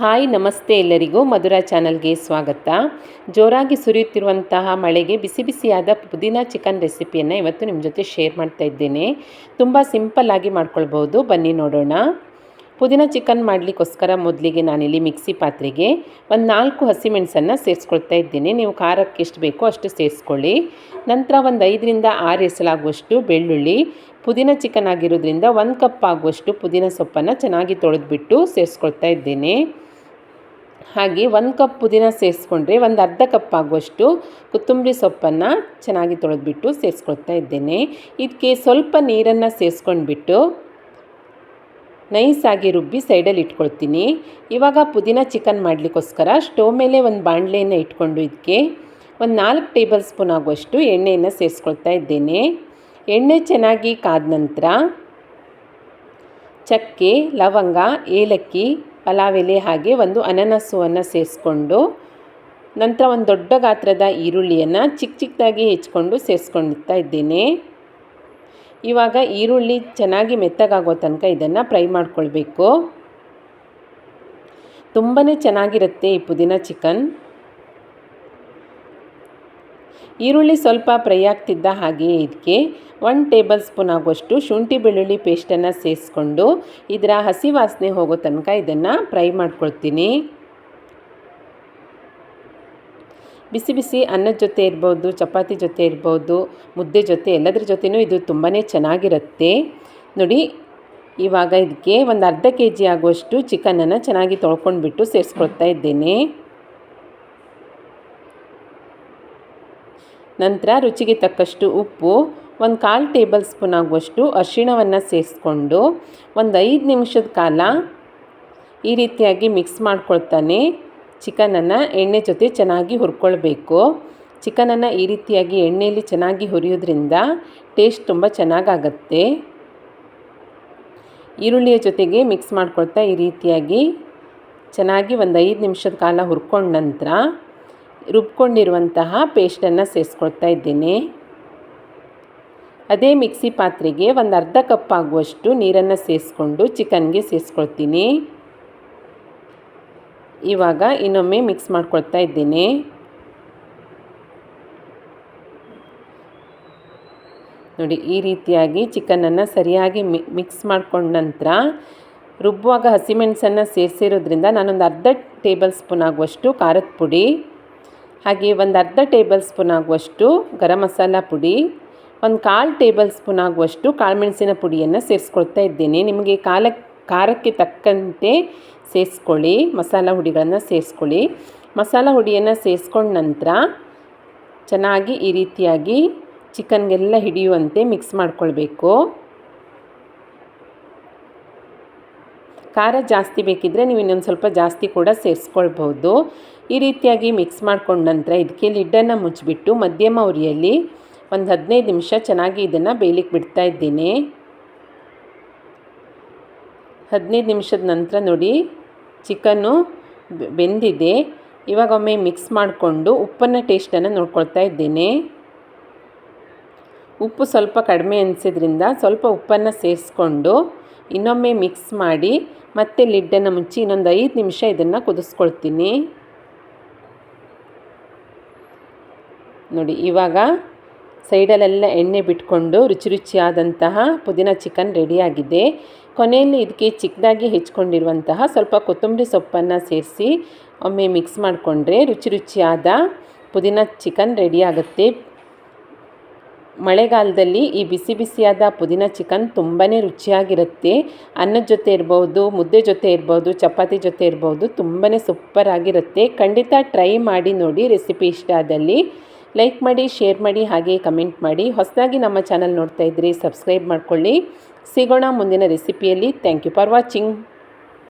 Hi, ನಮಸ್ತೆ ಎಲ್ಲರಿಗೂ ಮಧುರಾ ಚಾನಲ್ಗೆ ಸ್ವಾಗತ. ಜೋರಾಗಿ ಸುರಿಯುತ್ತಿರುವಂತಹ ಮಳೆಗೆ ಬಿಸಿ ಬಿಸಿಯಾದ ಪುದೀನ ಚಿಕನ್ ರೆಸಿಪಿಯನ್ನು ಇವತ್ತು ನಿಮ್ಮ ಜೊತೆ ಶೇರ್ ಮಾಡ್ತಾ ಇದ್ದೇನೆ. ತುಂಬ ಸಿಂಪಲ್ಲಾಗಿ ಮಾಡ್ಕೊಳ್ಬೋದು ಬನ್ನಿ ನೋಡೋಣ. ಪುದೀನ ಚಿಕನ್ ಮಾಡಲಿಕ್ಕೋಸ್ಕರ ಮೊದಲಿಗೆ ನಾನಿಲ್ಲಿ ಮಿಕ್ಸಿ ಪಾತ್ರೆಗೆ ಒಂದು ನಾಲ್ಕು ಹಸಿಮೆಣಸನ್ನು ಸೇರಿಸ್ಕೊಳ್ತಾ ಇದ್ದೇನೆ. ನೀವು ಖಾರಕ್ಕೆ ಎಷ್ಟು ಬೇಕೋ ಅಷ್ಟು ಸೇರಿಸ್ಕೊಳ್ಳಿ. ನಂತರ ಒಂದು ಐದರಿಂದ ಆರು ಎಸಲಾಗುವಷ್ಟು ಬೆಳ್ಳುಳ್ಳಿ, ಪುದೀನ ಚಿಕನ್ ಆಗಿರೋದ್ರಿಂದ ಒಂದು ಕಪ್ ಆಗುವಷ್ಟು ಪುದೀನ ಸೊಪ್ಪನ್ನು ಚೆನ್ನಾಗಿ ತೊಳೆದ್ಬಿಟ್ಟು ಸೇರಿಸ್ಕೊಳ್ತಾ ಇದ್ದೇನೆ. ಹಾಗೆ ಒಂದು ಕಪ್ ಪುದೀನ ಸೇರಿಸ್ಕೊಂಡ್ರೆ ಒಂದು ಅರ್ಧ ಕಪ್ ಆಗುವಷ್ಟು ಕೊತ್ತಂಬರಿ ಸೊಪ್ಪನ್ನು ಚೆನ್ನಾಗಿ ತೊಳೆದ್ಬಿಟ್ಟು ಸೇರಿಸ್ಕೊಳ್ತಾ ಇದ್ದೇನೆ. ಇದಕ್ಕೆ ಸ್ವಲ್ಪ ನೀರನ್ನು ಸೇರಿಸ್ಕೊಂಡ್ಬಿಟ್ಟು ನೈಸಾಗಿ ರುಬ್ಬಿ ಸೈಡಲ್ಲಿ ಇಟ್ಕೊಳ್ತೀನಿ. ಇವಾಗ ಪುದೀನ ಚಿಕನ್ ಮಾಡಲಿಕ್ಕೋಸ್ಕರ ಸ್ಟವ್ ಮೇಲೆ ಒಂದು ಬಾಣಲೆಯನ್ನು ಇಟ್ಕೊಂಡು ಇದಕ್ಕೆ ಒಂದು ನಾಲ್ಕು ಟೇಬಲ್ ಸ್ಪೂನ್ ಆಗುವಷ್ಟು ಎಣ್ಣೆಯನ್ನು ಸೇರಿಸ್ಕೊಳ್ತಾ ಇದ್ದೇನೆ. ಎಣ್ಣೆ ಚೆನ್ನಾಗಿ ಕಾದ ನಂತರ ಚಕ್ಕೆ, ಲವಂಗ, ಏಲಕ್ಕಿ ಪಲಾವ್ ಎಲೆ ಹಾಗೆ ಒಂದು ಅನನಸ್ಸುವನ್ನು ಸೇರಿಸ್ಕೊಂಡು ನಂತರ ಒಂದು ದೊಡ್ಡ ಗಾತ್ರದ ಈರುಳ್ಳಿಯನ್ನು ಚಿಕ್ಕ ಚಿಕ್ಕದಾಗಿ ಹೆಚ್ಕೊಂಡು ಸೇರಿಸ್ಕೊಂಡಿರ್ತಾ ಇದ್ದೇನೆ. ಇವಾಗ ಈರುಳ್ಳಿ ಚೆನ್ನಾಗಿ ಮೆತ್ತಗಾಗೋ ತನಕ ಇದನ್ನು ಫ್ರೈ ಮಾಡ್ಕೊಳ್ಬೇಕು. ತುಂಬಾ ಚೆನ್ನಾಗಿರುತ್ತೆ ಈ ಪುದೀನ ಚಿಕನ್. ಈರುಳ್ಳಿ ಸ್ವಲ್ಪ ಫ್ರೈ ಆಗ್ತಿದ್ದ ಹಾಗೆಯೇ ಇದಕ್ಕೆ ಒನ್ ಟೇಬಲ್ ಸ್ಪೂನ್ ಆಗುವಷ್ಟು ಶುಂಠಿ ಬೆಳ್ಳುಳ್ಳಿ ಪೇಸ್ಟನ್ನು ಸೇರಿಸ್ಕೊಂಡು ಇದರ ಹಸಿ ವಾಸನೆ ಹೋಗೋ ತನಕ ಇದನ್ನು ಫ್ರೈ ಮಾಡ್ಕೊಳ್ತೀನಿ. ಬಿಸಿ ಬಿಸಿ ಅನ್ನದ ಜೊತೆ ಇರ್ಬೋದು, ಚಪಾತಿ ಜೊತೆ ಇರ್ಬೋದು, ಮುದ್ದೆ ಜೊತೆ ಎಲ್ಲದರ ಜೊತೆಯೂ ಇದು ತುಂಬಾ ಚೆನ್ನಾಗಿರುತ್ತೆ. ನೋಡಿ, ಇವಾಗ ಇದಕ್ಕೆ ಒಂದು ಅರ್ಧ ಕೆ ಜಿ ಆಗುವಷ್ಟು ಚಿಕನನ್ನು ಚೆನ್ನಾಗಿ ತೊಳ್ಕೊಂಡ್ಬಿಟ್ಟು ಸೇರಿಸ್ಕೊಳ್ತಾ ಇದ್ದೇನೆ. ನಂತರ ರುಚಿಗೆ ತಕ್ಕಷ್ಟು ಉಪ್ಪು, ಒಂದು ಕಾಲು ಟೇಬಲ್ ಸ್ಪೂನ್ ಆಗುವಷ್ಟು ಅರಿಶಿಣವನ್ನು ಸೇರಿಸ್ಕೊಂಡು ಒಂದು ಐದು ನಿಮಿಷದ ಕಾಲ ಈ ರೀತಿಯಾಗಿ ಮಿಕ್ಸ್ ಮಾಡ್ಕೊಳ್ತಾನೆ. ಚಿಕನನ್ನು ಎಣ್ಣೆ ಜೊತೆ ಚೆನ್ನಾಗಿ ಹುರ್ಕೊಳ್ಬೇಕು. ಚಿಕನನ್ನು ಈ ರೀತಿಯಾಗಿ ಎಣ್ಣೆಯಲ್ಲಿ ಚೆನ್ನಾಗಿ ಹುರಿಯೋದ್ರಿಂದ ಟೇಸ್ಟ್ ತುಂಬ ಚೆನ್ನಾಗಾಗತ್ತೆ. ಈರುಳ್ಳಿಯ ಜೊತೆಗೆ ಮಿಕ್ಸ್ ಮಾಡ್ಕೊಳ್ತಾ ಈ ರೀತಿಯಾಗಿ ಚೆನ್ನಾಗಿ ಒಂದು ಐದು ನಿಮಿಷದ ಕಾಲ ಹುರ್ಕೊಂಡ ನಂತರ ರುಬ್ಕೊಂಡಿರುವಂತಹ ಪೇಸ್ಟನ್ನು ಸೇರಿಸ್ಕೊಳ್ತಾ ಇದ್ದೇನೆ. ಅದೇ ಮಿಕ್ಸಿ ಪಾತ್ರೆಗೆ ಒಂದು ಅರ್ಧ ಕಪ್ ಆಗುವಷ್ಟು ನೀರನ್ನು ಸೇರಿಸ್ಕೊಂಡು ಚಿಕನ್ಗೆ ಸೇರಿಸ್ಕೊಳ್ತೀನಿ. ಇವಾಗ ಇನ್ನೊಮ್ಮೆ ಮಿಕ್ಸ್ ಮಾಡ್ಕೊಳ್ತಾ ಇದ್ದೇನೆ. ನೋಡಿ, ಈ ರೀತಿಯಾಗಿ ಚಿಕನನ್ನು ಸರಿಯಾಗಿ ಮಿಕ್ಸ್ ಮಾಡ್ಕೊಂಡ ನಂತರ ರುಬ್ಬುವಾಗ ಹಸಿಮೆಣಸನ್ನು ಸೇರಿಸಿರೋದ್ರಿಂದ ನಾನೊಂದು ಅರ್ಧ ಟೇಬಲ್ ಸ್ಪೂನ್ ಆಗುವಷ್ಟು ಖಾರದ ಪುಡಿ ಹಾಗೆ ಒಂದು ಅರ್ಧ ಟೇಬಲ್ ಸ್ಪೂನ್ ಆಗುವಷ್ಟು ಗರಂ ಮಸಾಲ ಪುಡಿ, ಒಂದು ಕಾಲು ಟೇಬಲ್ ಸ್ಪೂನ್ ಆಗುವಷ್ಟು ಕಾಳುಮೆಣಸಿನ ಪುಡಿಯನ್ನು ಸೇರಿಸ್ಕೊಳ್ತಾ ಇದ್ದೇನೆ. ನಿಮಗೆ ಕಾಲ, ಖಾರಕ್ಕೆ ತಕ್ಕಂತೆ ಸೇರಿಸ್ಕೊಳ್ಳಿ, ಮಸಾಲ ಹುಡಿಗಳನ್ನು ಸೇರಿಸ್ಕೊಳ್ಳಿ. ಮಸಾಲ ಹುಡಿಯನ್ನು ಸೇರಿಸ್ಕೊಂಡ ನಂತರ ಚೆನ್ನಾಗಿ ಈ ರೀತಿಯಾಗಿ ಚಿಕನ್ಗೆಲ್ಲ ಹಿಡಿಯುವಂತೆ ಮಿಕ್ಸ್ ಮಾಡ್ಕೊಳ್ಬೇಕು. ಖಾರ ಜಾಸ್ತಿ ಬೇಕಿದ್ದರೆ ನೀವು ಇನ್ನೊಂದು ಸ್ವಲ್ಪ ಜಾಸ್ತಿ ಕೂಡ ಸೇರಿಸ್ಕೊಳ್ಬೋದು ಈ ರೀತಿಯಾಗಿ ಮಿಕ್ಸ್ ಮಾಡ್ಕೊಂಡ ನಂತರ ಇದಕ್ಕೆ ಲಿಡ್ಡನ್ನು ಮುಚ್ಚಿಬಿಟ್ಟು ಮಧ್ಯಮ ಉರಿಯಲ್ಲಿ ಒಂದು ಹದಿನೈದು ನಿಮಿಷ ಚೆನ್ನಾಗಿ ಇದನ್ನು ಬೇಯಲಿಕ್ಕೆ ಬಿಡ್ತಾ ಇದ್ದೀನಿ. ಹದಿನೈದು ನಿಮಿಷದ ನಂತರ ನೋಡಿ ಚಿಕನ್ನು ಬೆಂದಿದೆ. ಇವಾಗ ಒಮ್ಮೆ ಮಿಕ್ಸ್ ಮಾಡಿಕೊಂಡು ಉಪ್ಪನ್ನು ಟೇಸ್ಟನ್ನು ನೋಡ್ಕೊಳ್ತಾ ಇದ್ದೇನೆ. ಉಪ್ಪು ಸ್ವಲ್ಪ ಕಡಿಮೆ ಅನಿಸಿದ್ರಿಂದ ಸ್ವಲ್ಪ ಉಪ್ಪನ್ನು ಸೇರಿಸ್ಕೊಂಡು ಇನ್ನೊಮ್ಮೆ ಮಿಕ್ಸ್ ಮಾಡಿ ಮತ್ತೆ ಲಿಡ್ಡನ್ನು ಮುಚ್ಚಿ ಇನ್ನೊಂದು ಐದು ನಿಮಿಷ ಇದನ್ನು ಕುದಿಸ್ಕೊಳ್ತೀನಿ. ನೋಡಿ, ಇವಾಗ ಸೈಡಲ್ಲೆಲ್ಲ ಎಣ್ಣೆ ಬಿಟ್ಕೊಂಡು ರುಚಿ ರುಚಿಯಾದಂತಹ ಪುದೀನ ಚಿಕನ್ ರೆಡಿಯಾಗಿದೆ ಕೊನೆಯಲ್ಲಿ ಇದಕ್ಕೆ ಚಿಕ್ಕದಾಗಿ ಹೆಚ್ಕೊಂಡಿರುವಂತಹ ಸ್ವಲ್ಪ ಕೊತ್ತಂಬರಿ ಸೊಪ್ಪನ್ನು ಸೇರಿಸಿ ಒಮ್ಮೆ ಮಿಕ್ಸ್ ಮಾಡಿಕೊಂಡ್ರೆ ರುಚಿ ರುಚಿಯಾದ ಪುದೀನ ಚಿಕನ್ ರೆಡಿಯಾಗುತ್ತೆ ಮಳೆಗಾಲದಲ್ಲಿ ಈ ಬಿಸಿ ಬಿಸಿಯಾದ ಪುದೀನ ಚಿಕನ್ ತುಂಬಾ ರುಚಿಯಾಗಿರುತ್ತೆ. ಅನ್ನದ ಜೊತೆ ಇರ್ಬೋದು, ಮುದ್ದೆ ಜೊತೆ ಇರ್ಬೋದು, ಚಪಾತಿ ಜೊತೆ ಇರ್ಬೋದು ತುಂಬಾ ಸೂಪರ್ ಆಗಿರುತ್ತೆ. ಖಂಡಿತ ಟ್ರೈ ಮಾಡಿ ನೋಡಿ, ರೆಸಿಪಿ ಇಷ್ಟ ಆದಲ್ಲಿ ಲೈಕ್ ಮಾಡಿ, ಶೇರ್ ಮಾಡಿ, ಹಾಗೆ ಕಮೆಂಟ್ ಮಾಡಿ. ಹೊಸದಾಗಿ ನಮ್ಮ ಚಾನಲ್ ನೋಡ್ತಾ ಇದ್ರಿ ಸಬ್ಸ್ಕ್ರೈಬ್ ಮಾಡ್ಕೊಳ್ಳಿ. ಸಿಗೋಣ ಮುಂದಿನ ರೆಸಿಪಿಯಲ್ಲಿ. Thank you for watching.